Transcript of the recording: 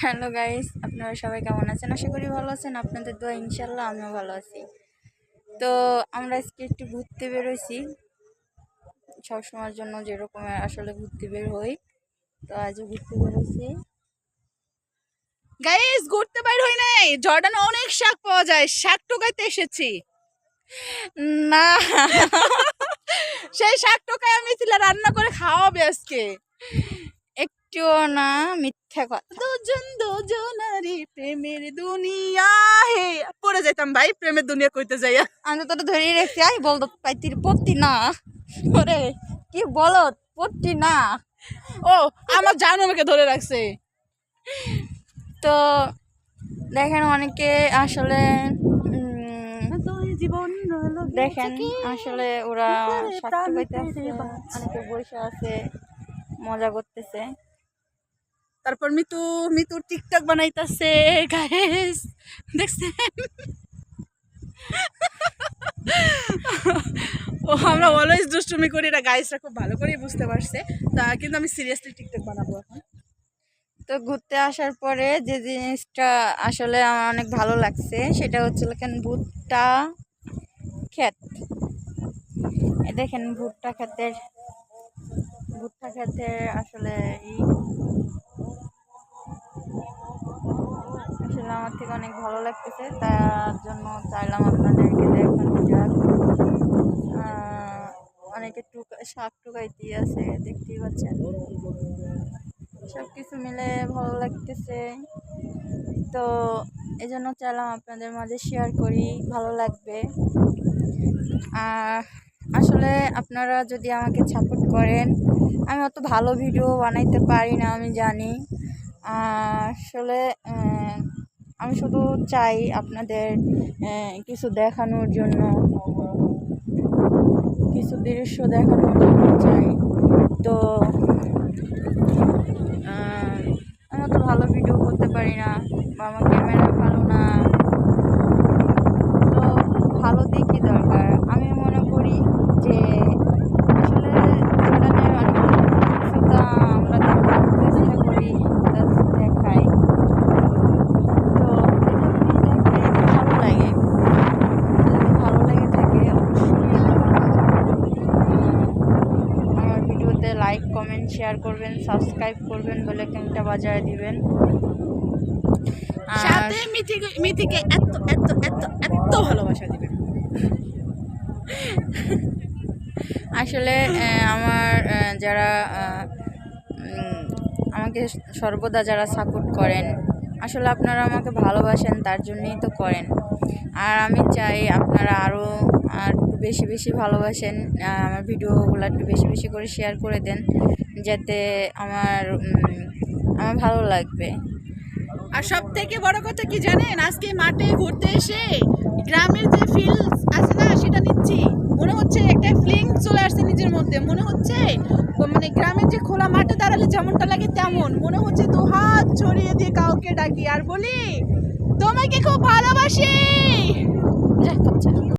Hello guys, আপনারা সবাই কেমন আছেন? আশা করি ভালো আছেন। আপনাদের দোয়া ইনশাল্লাহ আমিও ভালো আছি। তো আমরা আজকে একটু ঘুরতে বেরোইছি। সবসময়ের জন্য যেরকম আসলে ঘুরতে বের হই, তো আজও ঘুরতে বেরোইছি। গাইস, ঘুরতে বের হই নাই। জর্ডানে অনেক শাক পাওয়া যায়। শাক টোকাইতে এসেছি। না। সেই শাক টোকাই আমি তিলা রান্না করে খাওয়াবে আজকে। একটুও না কথা। দুজন দুজনারি প্রেমের দুনিয়া হে। পড়ে যাইতাম ভাই প্রেমের দুনিয়া কইতে যাইয়া। আমি তো তোটা ধরিয়ে রেখেছি আই বল তো পাইতির পত্তি না। ওরে কি বলো পত্তি না। ও আমার জান আমাকে ধরে রাখছে। তো দেখেন অনেকে আসলে দেখেন আসলে ওরা অনেকে বসে আছে মজা করতেছে। তারপর মিতু মিতু টিকটক বানাইতাছে গাইস দেখছেন? ও, আমরা অলওয়েজ দুষ্টুমি করি এটা গাইসরা খুব ভালো করেই বুঝতে পারছে। তা, কিন্তু আমি সিরিয়াসলি টিকটক বানাবো এখন। তো ঘুরতে আসার পরে যে জিনিসটা আসলে আমার অনেক ভালো লাগছে, সেটা হচ্ছে কেন ভুট্টা ক্ষেত। দেখেন ভুট্টা ক্ষেতের ভুট্টা ক্ষেতের আসলে ই আসলে আমার থেকে অনেক ভালো লাগতেছে, তার জন্য চাইলাম আপনাদেরকে অনেকে টুকা, শাক টুকাই দিয়ে আছে, দেখতেই পাচ্ছেন। সব কিছু মিলে ভালো লাগতেছে। তো এই জন্য চাইলাম আপনাদের মাঝে শেয়ার করি, ভালো লাগবে। আর আসলে আপনারা যদি আমাকে সাপোর্ট করেন, আমি অত ভালো ভিডিও বানাইতে পারি না, আমি জানি। আসলে আমি শুধু চাই আপনাদের কিছু দেখানোর জন্য। কিছু দৃশ্য দেখানোর জন্য চাই। তো আমি তো ভালো ভিডিও করতে পারি না বা আমার ক্যামেরা ভালো না। তো ভালো দিকই দরকার। আমি মনে করি যে আসলে জর্ডানের অনেক কিছুটা আমরা দেখার চেষ্টা করি plus দেখাই তো এই জন্যই দেখাই ভালো লাগে যদি ভালো লেগে থাকে অবশ্যই আমার ভিডিওতে লাইক কমেন্ট শেয়ার করবেন সাবস্ক্রাইব করবেন বলে ক্যাংটা বাজায় দিবেন। সাথে মিথিকে এত এত এত এত ভালোবাসা দিবে আসলে আমার যারা আমাকে সর্বদা যারা সাপোর্ট করেন আসলে আপনারা আমাকে ভালোবাসেন তার জন্যই তো করেন। আর আমি চাই আপনারা আরও আর বেশি বেশি ভালোবাসেন আমার ভিডিওগুলো একটু বেশি বেশি করে শেয়ার করে দেন, যাতে আমার আমার ভালো লাগবে। আর সব থেকে বড় কথা কি জানেন? আজকে মাঠে ঘুরতে এসে গ্রামের যে ফিল আছে না, সেটা নিচ্ছি। মনে হচ্ছে একটা ফিলিং চলে আসছে নিজের মধ্যে। মনে হচ্ছে মানে গ্রামের যে খোলা মাঠে দাঁড়ালে যেমনটা লাগে তেমন। মনে হচ্ছে দু হাত ছড়িয়ে দিয়ে কাউকে ডাকি। আর বলি, তোমাকে খুব ভালোবাসি।